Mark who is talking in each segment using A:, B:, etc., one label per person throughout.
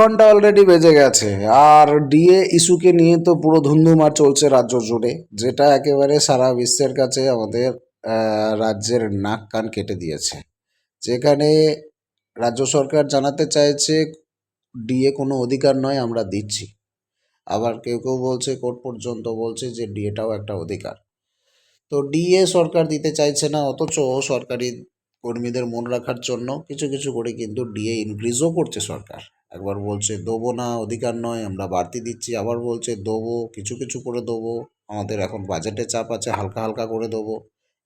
A: ঘণ্টা অলরেডি বেজে গেছে। আর ডিএ ইস্যুকে নিয়ে তো পুরো ধুন্ধুমার চলছে রাজ্য জুড়ে, যেটা একেবারে সারা বিশ্বের কাছে আমাদের রাজ্যের নাক কান কেটে দিয়েছে। যেখানে রাজ্য সরকার জানাতে চাইছে ডিএ কোনো অধিকার নয়, আমরা দিচ্ছি। আবার কেউ কেউ বলছে, কোর্ট পর্যন্ত বলছে যে ডিএটাও একটা অধিকার। তো ডিএ সরকার দিতে চাইছে না, অথচ সরকারি কর্মীদের মন রাখার জন্য কিছু কিছু করে কিন্তু ডিএ ইনক্রিজও করছে সরকার। একবার বলছে দেবো না অধিকার নয় আমরা বাড়তি দিচ্ছি। আবার বলছে দেবো কিছু কিছু করে দেবো আমাদের এখন বাজেটে চাপ আছে হালকা হালকা করে দেবো।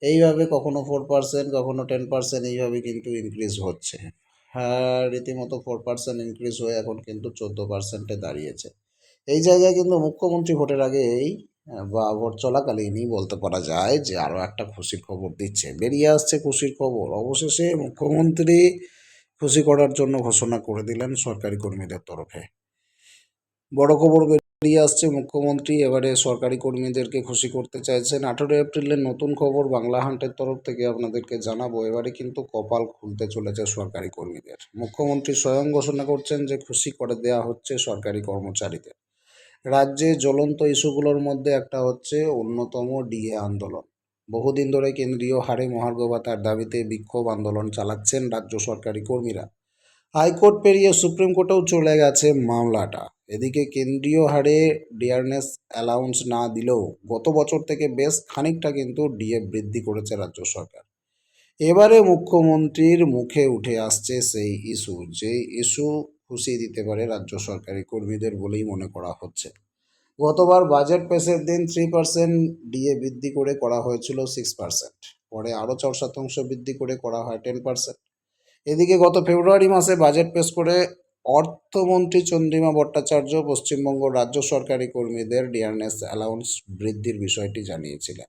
A: এইভাবে কখনো ফোর পার্সেন্ট কখনো টেন পার্সেন্ট এইভাবে কিন্তু ইনক্রিজ হচ্ছে। হ্যাঁ রীতিমতো ফোর পার্সেন্ট ইনক্রিজ হয়ে এখন কিন্তু চোদ্দ পার্সেন্টে দাঁড়িয়েছে। এই জায়গায় কিন্তু মুখ্যমন্ত্রী ভোটের আগেই আহ, বা ভোট চলাকালীনই বলতে পারা যায় যে আরও একটা খুশির খবর দিচ্ছে। বেরিয়ে আসছে খুশির খবর। অবশেষে মুখ্যমন্ত্রী খুশি করার জন্য ঘোষণা করে দিলেন সরকারি কর্মীদের তরফে। বড় খবর বেরিয়ে আসছে, মুখ্যমন্ত্রী এবারে সরকারি কর্মীদেরকে খুশি করতে চাইছেন। আঠেরো এপ্রিলের নতুন খবর বাংলা হান্টের তরফ থেকে আপনাদেরকে জানাব। এবারে কিন্তু কপাল খুলতে চলেছে সরকারি কর্মীদের। মুখ্যমন্ত্রী স্বয়ং ঘোষণা করছেন যে খুশি করে দেওয়া হচ্ছে সরকারি কর্মচারীদের। রাজ্যে জ্বলন্ত ইস্যুগুলোর মধ্যে একটা হচ্ছে অন্যতম ডিএ আন্দোলন। বহুদিন ধরে কেন্দ্রীয় হারে মহার্ঘ ভাতার দাবিতে বিক্ষোভ আন্দোলন চালাচ্ছেন রাজ্য সরকারি কর্মীরা। হাইকোর্ট পেরিয়ে সুপ্রিম কোর্টেও চলে গেছে মামলাটা। এদিকে কেন্দ্রীয় হারে ডিয়ারনেস অ্যালাউন্স না দিলেও গত বছর থেকে বেশ খানিকটা কিন্তু ডিএ বৃদ্ধি করেছে রাজ্য সরকার। এবারে মুখ্যমন্ত্রীর মুখে উঠে আসছে সেই ইস্যু। যে ইস্যু খুশি দিতে পারে রাজ্য সরকারি কর্মীদের বলেই মনে করা হচ্ছে। গতবার বাজেট পেশের দিন থ্রি পার্সেন্ট ডিএ বৃদ্ধি করে করা হয়েছিল সিক্স পার্সেন্ট পরে আরও চার শতাংশ বৃদ্ধি করে করা হয় টেন পার্সেন্ট এদিকে গত ফেব্রুয়ারি মাসে বাজেট পেশ করে অর্থমন্ত্রী চন্দ্রিমা ভট্টাচার্য পশ্চিমবঙ্গ রাজ্য সরকারি কর্মীদের ডিয়ারনেস অ্যালাউন্স বৃদ্ধির বিষয়টি জানিয়েছিলেন।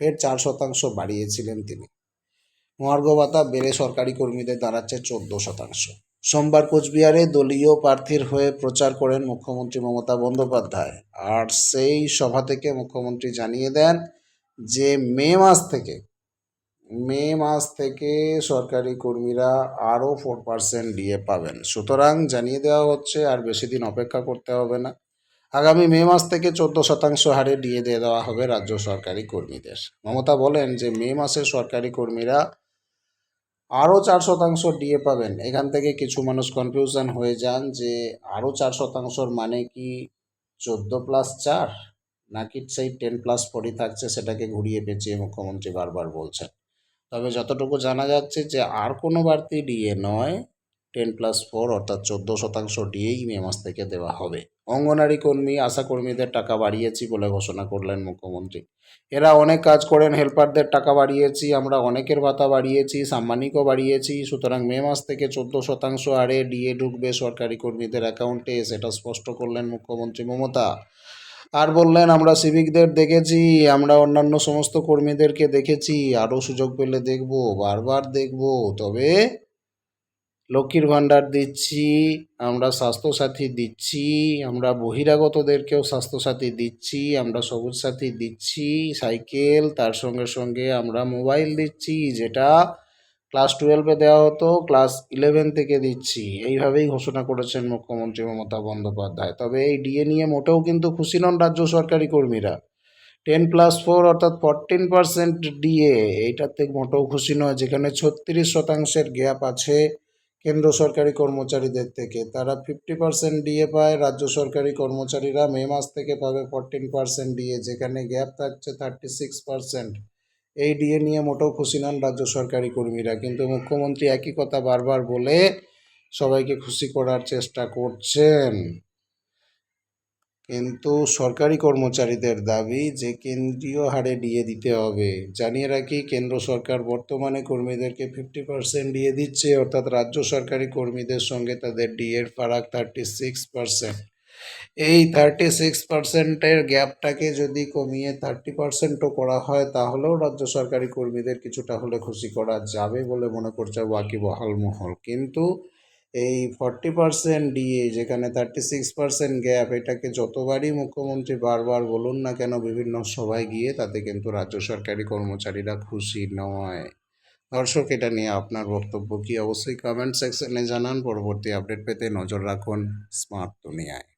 A: ফের চার শতাংশ বাড়িয়েছিলেন তিনি। মহার্ঘ ভাতা বেড়ে সরকারি কর্মীদের দাঁড়াচ্ছে চোদ্দ শতাংশ। সোমবার কোচবিহারে দলীয় প্রার্থীর হয়ে প্রচার করেন মুখ্যমন্ত্রী মমতা বন্দ্যোপাধ্যায়। আর সেই সভা থেকে মুখ্যমন্ত্রী জানিয়ে দেন যে মে মাস থেকে, মে মাস থেকে সরকারি কর্মীরা আরও ফোর পার্সেন্ট ডিএ পাবেন। সুতরাং জানিয়ে দেওয়া হচ্ছে, আর বেশি দিন অপেক্ষা করতে হবে না। আগামী মে মাস থেকে চোদ্দ শতাংশ হারে ডিএ দিয়ে দেওয়া হবে রাজ্য সরকারি কর্মীদের। মমতা বলেন যে মে মাসে সরকারি কর্মীরা আরও চার শতাংশ ডিএ পাবেন। এখান থেকে কিছু মানুষ কনফিউশন হয়ে যান যে আরও চার শতাংশর মানে কি চোদ্দ প্লাস চার? নাকি সেই টেন প্লাস ফোরই থাকছে সেটাকে ঘুরিয়ে পেঁচিয়ে মুখ্যমন্ত্রী বারবার বলছেন। তবে যতটুকু জানা যাচ্ছে যে আর কোনো বাড়তি ডিএ নয় টেন প্লাস ফোর অর্থাৎ চোদ্দ শতাংশ ডিএই মে মাস থেকে দেওয়া হবে। অঙ্গনারী কর্মী, আশা কর্মীদের টাকা বাড়িয়েছি বলে ঘোষণা করলেন মুখ্যমন্ত্রী। এরা অনেক কাজ করেন, হেল্পারদের টাকা বাড়িয়েছি, আমরা অনেকের ভাতা বাড়িয়েছি, সাম্মানিকও বাড়িয়েছি, সুতরাং মে মাস থেকে চোদ্দ শতাংশ হারে ডিএ ঢুকবে সরকারি কর্মীদের অ্যাকাউন্টে, সেটা স্পষ্ট করলেন মুখ্যমন্ত্রী মমতা। আর বললেন, আমরা সিভিকদের দেখেছি, আমরা অন্যান্য সমস্ত কর্মীদেরকে দেখেছি, আরও সুযোগ পেলে দেখব, বারবার দেখব, তবে লক্ষ্মীর ভাণ্ডার দিচ্ছি, আমরা স্বাস্থ্যসাথী দিচ্ছি, আমরা বহিরাগতদেরকেও স্বাস্থ্যসাথী দিচ্ছি, আমরা সবুজ সাথী দিচ্ছি, সাইকেল, তার সঙ্গে সঙ্গে আমরা মোবাইল দিচ্ছি, যেটা ক্লাস টুয়েলভে দেওয়া হতো, ক্লাস ইলেভেন থেকে দিচ্ছি। এইভাবেই ঘোষণা করেছেন মুখ্যমন্ত্রী মমতা বন্দ্যোপাধ্যায়। তবে এই ডিএ নিয়ে মোটেও কিন্তু খুশি নন রাজ্য সরকারি কর্মীরা। টেন প্লাস ফোর অর্থাৎ ফরটিন পার্সেন্ট ডিএ, এইটাতে মোটেও খুশি নয়, যেখানে ছত্রিশ শতাংশের গ্যাপ আছে। কেন্দ্র সরকারি কর্মচারীদের থেকে। তারা ফিফটি পার্সেন্ট ডিএ পায়, রাজ্য সরকারি কর্মচারীরা মে মাস থেকে পাবে ফরটিন পার্সেন্ট ডিএ, যেখানে গ্যাপ থাকছে থার্টি সিক্স পার্সেন্ট এই ডিএ নিয়ে মোটেও খুশি নন রাজ্য সরকারি কর্মীরা, কিন্তু মুখ্যমন্ত্রী একই কথা বারবার বলে সবাইকে খুশি করার চেষ্টা করছেন। কিন্তু সরকারি কর্মচারীদের দাবি যে কেন্দ্রীয় হারে ডিএ দিতে হবে। জানিয়ে রাখি, কেন্দ্র সরকার বর্তমানে কর্মীদেরকে ফিফটি পার্সেন্ট ডিএ দিচ্ছে, অর্থাৎ রাজ্য সরকারি কর্মীদের সঙ্গে তাদের ডিএর ফারাক থার্টি সিক্স পার্সেন্ট। এই থার্টি সিক্স পার্সেন্টের গ্যাপটাকে যদি কমিয়ে থার্টি পার্সেন্টও করা হয়, তাহলেও রাজ্য সরকারি কর্মীদের কিছুটা হলে খুশি করা যাবে বলে মনে করছে ওয়াকিবহাল মহল। কিন্তু এই ফর্টি পার্সেন্ট ডিএ যেখানে থার্টি সিক্স পার্সেন্ট গ্যাপ এটাকে যতবারই মুখ্যমন্ত্রী বারবার বলুন না কেন, বিভিন্ন সভায় গিয়ে তাতে কিন্তু রাজ্য সরকারি কর্মচারীরা খুশি নয়। দর্শক, এটা নিয়ে আপনার বক্তব্য কি? অবশ্যই কমেন্ট সেকশনে জানান। পরবর্তী আপডেট পেতে নজর রাখুন স্মার্ট দুনিয়ায়